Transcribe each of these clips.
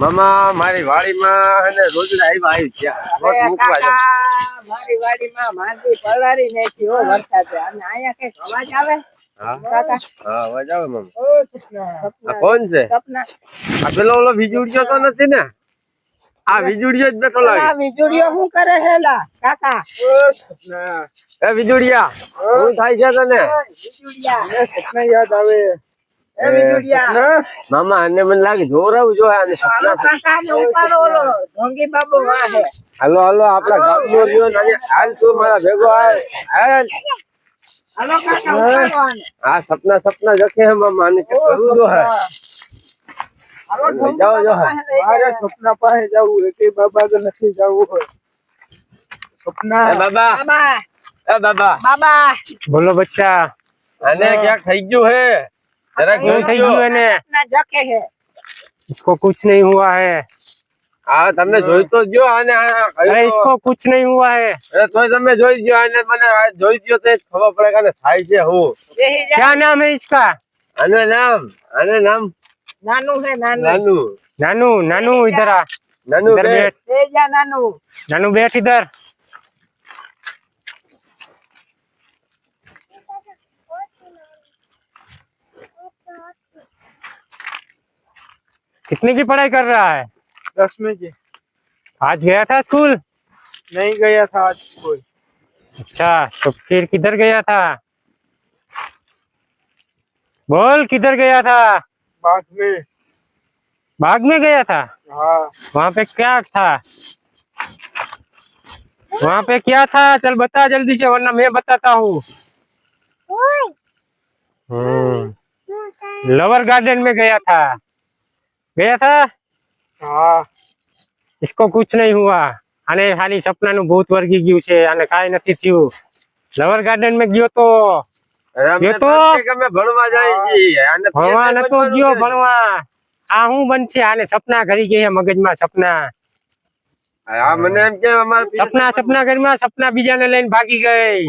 મામા મારી વાડીમાં અને રોજડા આવ્યા આવી ગયા રોજ મૂકવા જાય. મારી વાડીમાં પલાળી નાખી હો વરસાદે. અને અહીંયા કંઈક અવાજ આવે? હા. અવાજ આવે મામા. આ કોણ છે? આ પેલો ઓલો વીજળીયો તો નથી ને? આ વીજળીયો જ બેઠો લાગે. વીજળીઓ શું કરે છે લા? કાકા. એ વીજળીયા શું થાય છે તને. મામા આને મને લાગે જોરાવું જો આને હાલો સપના કાકાને ઉપાડો ઓલો ઢોંગી બાબુ વાહે. હાલો હાલો આપડા રહ્યો ને આજે હાલ તું મારા ભેગો હાલ. હાલ. હાલો કાકા ઉપાડો આને. આ સપના સપના જખે હે મામા આને કે કરું જો હે. હાલો ઢોંગી જાઓ, જો જાઓ. સપના પાસે જવું એકે બાબા કે નથી જવું હોય. સપના. એ બાબા. બાબા. એ બાબા. બાબા. બોલો બચ્ચા. આને ક્યાં થઈ ગયું હે? જરાક क्या જોઈ થઈ લો. ગયું એને ના જકે છે इसको कुछ नहीं हुआ है હા તમે જોઈ તો જો આને આ अरे કહ્યું इसको તો. कुछ नहीं हुआ है અરે તોય તમે જોઈ ગયો આને મને આ જોઈ ગયો તો જ ખબર પડે કે આને થાય છે હું બેહી જા. क्या नाम है इसका આને નામ આને નામ નાનું છે નાનું નાનું नानू नानू इधर आ નાનું इधर બેટ बैठ બેહી જા નાનું नानू बैठ इधर कितने की पढ़ाई कर रहा है? दसवीं की। आज गया था स्कूल? नहीं गया था आज स्कूल। अच्छा तो फिर किधर गया था? बोल किधर गया था? बाग में। बाग में गया था? हाँ। वहाँ पे क्या था? वहाँ पे क्या था? चल बता जल्दी से वरना मैं बताता हूँ। हम्म, लवर गार्डन में गया था। गया था हाँ इसको कुछ नहीं हुआ આને ખાલી સપનાનું ભૂત વર્ગી ગયું છે અને કાંઈ નથી થયું લવર ગાર્ડન માં ગયો તો અરે અમને એ તો તો- એમ છે કે અમે ભણવા જાય છીએ આને ભણવા PSI નતો બનવાનું ગયો છે. ભણવા આ હું બનશે આને સપના ઘરી ગયા મગજમાં સપના હા મને એમ કે અમારે PSI સપના સપના ઘરમાં સપના બીજાને લઈને ભાગી ગઈ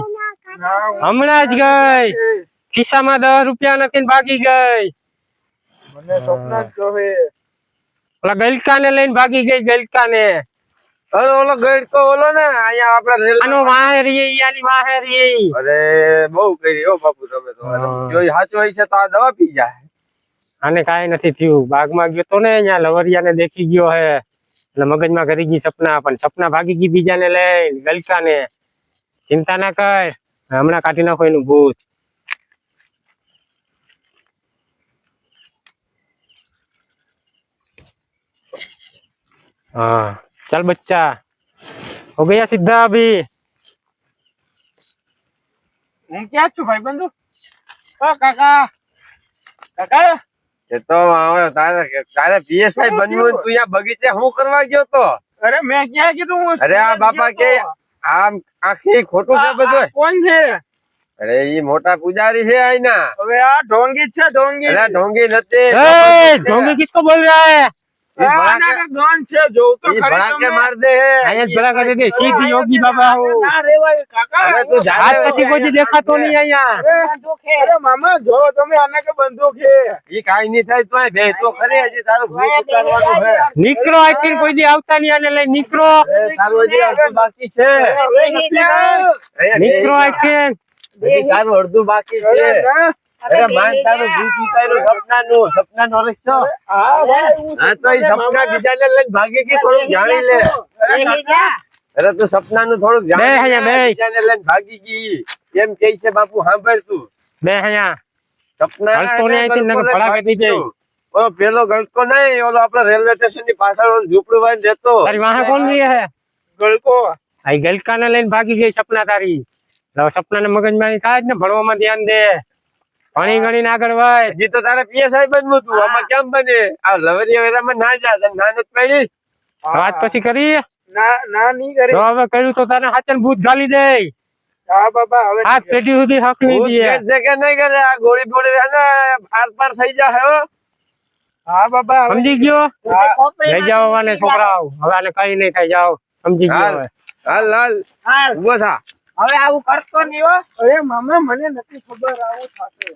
ना હમણાં જ ગઈ ખિસ્સામાં દસ રૂપિયા નથી ને ભાગી ગઈ મને સ્વપ્ન જ જોવે ઓલા ગલકાને લઈને ભાગી ગઈ ગલકાને. અરે ઓલો ગઈડ ઓલો ને અહીંયા આપડે રેલ આનો વાહે રહી અરે બહુ કરી બાપુ તમે તો. જોઈ સાચો હોય છે તો આ દવા પી જાય. આને કાઈ નથી થયું. બાગમાં ગયો તો ને અહીંયા લવરિયાને દેખી ગયો હે. એટલે મગજમાં કરી ગઈ સપના પણ સપના ભાગી ગઈ બીજાને લઈને ગલકાને. ચિંતા ના કર. હમણાં કાઢી નાખો એનું ભૂત. हाँ चल बच्चा हो गया सीधा अभी હું ક્યાં છું ભાઈ બંધુ ઓ કાકા કાકા એ તો હવે તારે તારે પીએસઆઈ બનવું હોય ને તું અહીંયા બગીચે શું કરવા ગયો તો અરે મેં ક્યાં કીધું હું અરે આ બાપા કે આમ આખી ખોટું છે બધું કોણ છે અરે ઈ મોટા પૂજારી છે આઈના હવે આ ઢોંગી જ છે ઢોંગી અરે ઢોંગી નથી ए, ढोंगी किसको बोल रहा है ઈ આ ભડાકે- આના ગન છે જોઉં તો ઈ ખરી ભડાકે તમે. માર દે હે અહીંયા જ ભલા કરી દે. સીધી યોગી બાબા હું. ના રેવાય કાકા. અરે તું જા આજ પછી કોઈ દી દેખાતો નહીં અહીંયા. મામા જો તમે આને કે બંદૂક એ ઈ કાઈ નહીં થાય તોય બે તો ખરી હજી તારું નીકળો આથી કોઈ દી આવતા નહીં આને લઈ નીકળો. તારું હજી બાકી છે. નીકળો. આથી તારું અડધું બાકી છે. અરે માન તારું ભૂત ઉતાર્યું સપનાનું સપનાનું રક્ષો. હા ભાઈ, હા તો એ સપના બીજાને લઈને ભાગી ગઈ થોડું જાણી લે. અરે તું સપનાનું થોડુંક જાણી. બીજાને લઈને ભાગી ગઈ. એમ કહે છે બાપુ સાંભળ તું. બે હયા સપના. ઓલો પેલો ગળકો નહીં ઓલો આપડે રેલવે સ્ટેશનની પાછળ ઝૂપડું ઝૂંપડું દેતો તારી કોણ રહી હે? ગળકો આ ગલકાને લઈને ભાગી ગઈ સપના તારી. હવે સપનાને મગજમાં કાઢ ને ભણવામાં ધ્યાન દે. ભણી ગણીને આગળ વાય હજી તો તારે પીએસઆઈ બનવું તું આમાં કેમ બને? આ લવરિયા વેરામાં ના જા તને ના નથી પડી? વાત પછી કરી? ના ના નહીં કરી. તો હવે કર્યું તો તને હાચન ભૂત ગાલી દે હા બાબા હવે હાથ પેઢી સુધી હક નહીં ભૂત છે કે નહીં કરે? આ ગોળી બોળી હે ને આર પાર થઈ જાય હે હા. બાબા સમજી ગયો? લઈ જાઓ આને છોકરાઓ. હવે આને કઈ નહીં થાય જાઓ. સમજી ગયો હાલ હાલ હાલ. હાલ. ઊભો થા. હવે આવું કરતો નહીં હો. અરે મામા મને નથી ખબર આવું થશે.